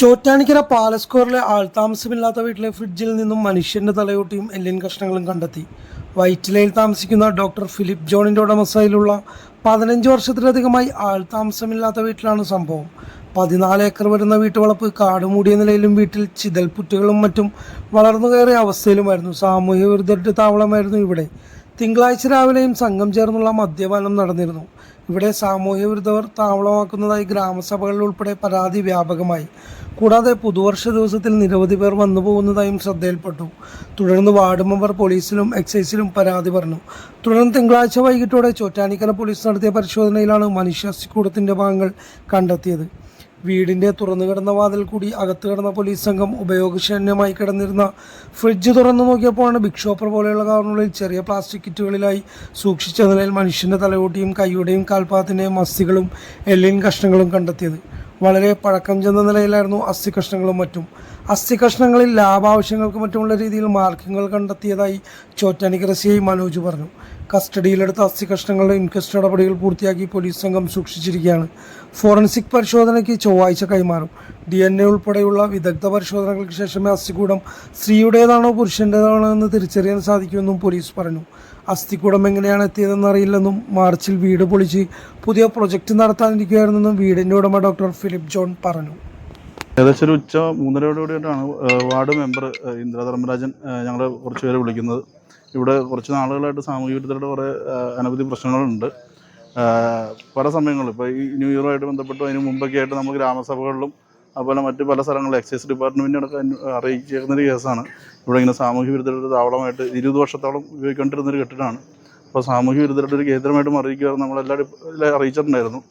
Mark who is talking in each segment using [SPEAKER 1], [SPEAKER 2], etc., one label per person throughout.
[SPEAKER 1] ചോറ്റാനിക്കര പാലസ്കോറിലെ ആൾതാമസമില്ലാത്ത വീട്ടിലെ ഫ്രിഡ്ജിൽ നിന്നും മനുഷ്യന്റെ തലയോട്ടിയും എല്ലിൻ കഷ്ണങ്ങളും കണ്ടെത്തി. വൈറ്റിലയിൽ താമസിക്കുന്ന ഡോക്ടർ ഫിലിപ്പ് ജോണിന്റെ ഉടമസ്ഥയിലുള്ള പതിനഞ്ച് വർഷത്തിലധികമായി ആൾതാമസമില്ലാത്ത വീട്ടിലാണ് സംഭവം. പതിനാല് ഏക്കർ വരുന്ന വീട്ടുവളപ്പ് കാട് മൂടിയ നിലയിലും വീട്ടിൽ ചിതൽപുറ്റുകളും മറ്റും വളർന്നു കയറിയ അവസ്ഥയിലുമായിരുന്നു. സാമൂഹ്യ വിരുദ്ധരുടെ താവളമായിരുന്നു ഇവിടെ. തിങ്കളാഴ്ച രാവിലെയും സംഘം ചേർന്നുള്ള മദ്യപാനം നടന്നിരുന്നു. ഇവിടെ സാമൂഹ്യ വിരുദ്ധവർ താവളമാക്കുന്നതായി ഗ്രാമസഭകളിൽ ഉൾപ്പെടെ പരാതി വ്യാപകമായി. കൂടാതെ പുതുവർഷ ദിവസത്തിൽ നിരവധി പേർ വന്നു പോകുന്നതായും ശ്രദ്ധയിൽപ്പെട്ടു. തുടർന്ന് വാർഡ് മെമ്പർ പോലീസിലും എക്സൈസിലും പരാതി പറഞ്ഞു. തുടർന്ന് തിങ്കളാഴ്ച വൈകിട്ടോടെ ചോറ്റാനിക്കര പോലീസ് നടത്തിയ പരിശോധനയിലാണ് മനുഷ്യാസ്തിക്കൂടത്തിന്റെ ഭാഗങ്ങൾ കണ്ടെത്തിയത്. വീടിന്റെ തുറന്നു കിടന്ന വാതിൽ കൂടി അകത്തു കിടന്ന പോലീസ് സംഘം ഉപയോഗശൂന്യമായി കിടന്നിരുന്ന ഫ്രിഡ്ജ് തുറന്നു നോക്കിയപ്പോഴാണ് ബിഗ് ഷോപ്പർ പോലെയുള്ള കാറിനുള്ളിൽ ചെറിയ പ്ലാസ്റ്റിക് കിറ്റുകളിലായി സൂക്ഷിച്ച നിലയിൽ മനുഷ്യന്റെ തലയോട്ടിയും കൈയുടെയും കാൽപാദത്തിന്റെയും അസ്ഥികളും എല്ലിൻ കഷ്ണങ്ങളും കണ്ടെത്തിയത്. വളരെ പഴക്കം ചെന്ന നിലയിലായിരുന്നു അസ്ഥി കഷ്ണങ്ങളും മറ്റും. അസ്ഥി കഷ്ണങ്ങളിൽ ലാഭാവശ്യങ്ങൾക്ക് മറ്റുമുള്ള രീതിയിൽ മാർക്കിങ്ങുകൾ കണ്ടെത്തിയതായി ചോറ്റാനിക്കര മനോജ് പറഞ്ഞു. കസ്റ്റഡിയിലെടുത്ത അസ്ഥി കഷ്ണങ്ങളുടെ ഇൻക്വസ്റ്റ് നടപടികൾ പൂർത്തിയാക്കി പോലീസ് സംഘം സൂക്ഷിച്ചിരിക്കുകയാണ്. ഫോറൻസിക് പരിശോധനയ്ക്ക് ചൊവ്വാഴ്ച കൈമാറും. ഡി എൻ എ ഉൾപ്പെടെയുള്ള വിദഗ്ധ പരിശോധനകൾക്ക് ശേഷമേ അസ്ഥികൂടം സ്ത്രീയുടേതാണോ പുരുഷന്റേതാണോ എന്ന് തിരിച്ചറിയാൻ സാധിക്കുമെന്നും പോലീസ് പറഞ്ഞു. അസ്ഥിക്കൂടം എങ്ങനെയാണ് എത്തിയതെന്ന് അറിയില്ലെന്നും മാർച്ചിൽ വീട് പൊളിച്ച് പുതിയ പ്രൊജക്റ്റ് നടത്താനിരിക്കുകയായിരുന്നെന്നും വീടിന്റെ ഉടമ ഡോക്ടർ ഫിലിപ്പ് ജോൺ പറഞ്ഞു.
[SPEAKER 2] ഏകദേശം ഒരു ഉച്ച മൂന്നരയോടുകൂടിയിട്ടാണ് വാർഡ് മെമ്പർ ഇന്ദ്ര ധർമ്മരാജൻ ഞങ്ങൾ കുറച്ച് പേരെ വിളിക്കുന്നത്. ഇവിടെ കുറച്ച് നാളുകളായിട്ട് സാമൂഹ്യ വിരുദ്ധരുടെ കുറേ അനവധി പ്രശ്നങ്ങളുണ്ട്. പല സമയങ്ങളും ഇപ്പോൾ ഈ ന്യൂ ഇയറുമായിട്ട് ബന്ധപ്പെട്ട് അതിന് മുമ്പൊക്കെ ആയിട്ട് നമ്മൾ ഗ്രാമസഭകളിലും അതുപോലെ മറ്റ് പല സ്ഥലങ്ങളിലും എക്സൈസ് ഡിപ്പാർട്ട്മെന്റിനൊക്കെ അറിയിച്ചേക്കുന്നൊരു കേസാണ്. ഇവിടെ ഇങ്ങനെ സാമൂഹ്യ വിരുദ്ധരുടെ താവളമായിട്ട് ഇരുപത് വർഷത്തോളം ഉപയോഗിക്കൊണ്ടിരുന്നൊരു കെട്ടിടമാണ്. അപ്പോൾ സാമൂഹ്യ വിരുദ്ധരുടെ ഒരു കേന്ദ്രമായിട്ട് അറിയിക്കുക നമ്മളെല്ലാവരും അറിയിച്ചിട്ടുണ്ടായിരുന്നു.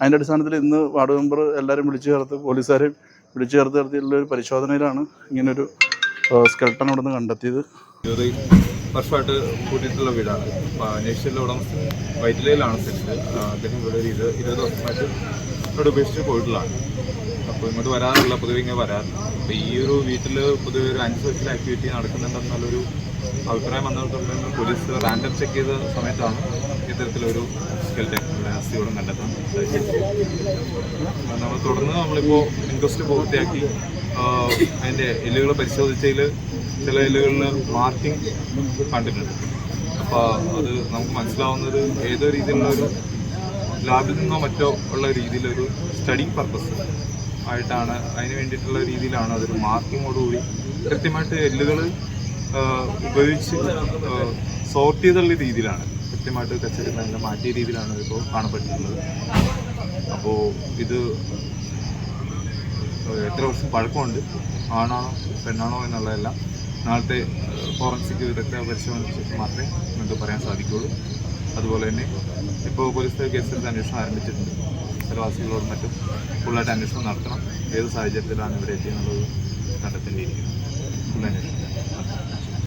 [SPEAKER 2] അതിന്റെ അടിസ്ഥാനത്തിൽ ഇന്ന് വാർഡ് മെമ്പർ എല്ലാവരും വിളിച്ചു ചേർത്ത് പോലീസുകാരെയും വിളിച്ചു ചേർത്ത് നടത്തിയുള്ള ഒരു പരിശോധനയിലാണ് ഇങ്ങനൊരു സ്കെൽട്ടൺ അവിടെ നിന്ന് കണ്ടെത്തിയത്.
[SPEAKER 3] ഇരുപത് വർഷമായിട്ട് കൂട്ടിയിട്ടുള്ള വീടാണ്. അപ്പോൾ അന്വേഷിച്ചുള്ള ഉടമസ്ഥൻ വൈറ്റിലയിലാണ് സ്ഥിതി അദ്ദേഹം ഇവിടെ ഒരു ഇരുപത് ഇരുപത് വർഷമായിട്ട് ഇവിടെ ഉപേക്ഷിച്ച് പോയിട്ടുള്ളതാണ്. അപ്പോൾ ഇങ്ങോട്ട് വരാറില്ല പൊതുവെ ഇങ്ങനെ വരാറില്ല. അപ്പോൾ ഈ ഒരു വീട്ടിൽ പൊതുവെ ഒരു സോഷ്യൽ ആക്ടിവിറ്റി നടക്കുന്നുണ്ടെന്നുള്ളൊരു അഭിപ്രായം വന്നതുകൊണ്ട് പോലീസ് റാൻഡം ചെക്ക് ചെയ്ത സമയത്താണ് ഇത്തരത്തിലൊരു സ്കെൽറ്റൻ ആസ്തിയോടും കണ്ടെത്താൻ നമ്മൾ തുടർന്ന് നമ്മളിപ്പോൾ ഇൻക്വസ്റ്റ് പൂർത്തിയാക്കി അതിന്റെ എല്ലുകൾ പരിശോധിച്ചതിൽ ചില എല്ലുകളിൽ മാർക്കിംഗ് കണ്ടിട്ടുണ്ട്. അപ്പോൾ അത് നമുക്ക് മനസ്സിലാവുന്നത് ഏതോ രീതിയിലുള്ള ഒരു ലാബിൽ നിന്നോ മറ്റോ ഉള്ള രീതിയിലൊരു സ്റ്റഡി പർപ്പസ് ആയിട്ടാണ് അതിന് വേണ്ടിയിട്ടുള്ള രീതിയിലാണ് അതൊരു മാർക്കിങ്ങോടുകൂടി കൃത്യമായിട്ട് എല്ലുകൾ ഉപയോഗിച്ച് സോർട്ട് ചെയ്തുള്ള രീതിയിലാണ്. കൃത്യമായിട്ട് കച്ചവടം അതിനെ മാറ്റിയ രീതിയിലാണ് ഇപ്പോൾ കാണപ്പെട്ടിട്ടുള്ളത്. അപ്പോൾ ഇത് എത്ര വർഷം പഴക്കമുണ്ട്? ആണാണോ പെണ്ണാണോ എന്നുള്ളതെല്ലാം നാളത്തെ ഫോറൻസിക് വിദഗ്ധ പരിശോധനയ്ക്ക് ശേഷം മാത്രമേ നിങ്ങൾക്ക് പറയാൻ സാധിക്കുകയുള്ളൂ. അതുപോലെ തന്നെ ഇപ്പോൾ പോലീസ് കേസെടുത്ത് അന്വേഷണം ആരംഭിച്ചിട്ടുണ്ട്. സ്ഥലവാസികളോടും മറ്റും ഫുള്ളായിട്ട് അന്വേഷണം നടത്തണം. ഏത് സാഹചര്യത്തിലാണ് ഇവിടെ എത്തിയെന്നുള്ളത് കണ്ടെത്തേണ്ടിയിരിക്കുന്നത് ഫുൾ അന്വേഷണം.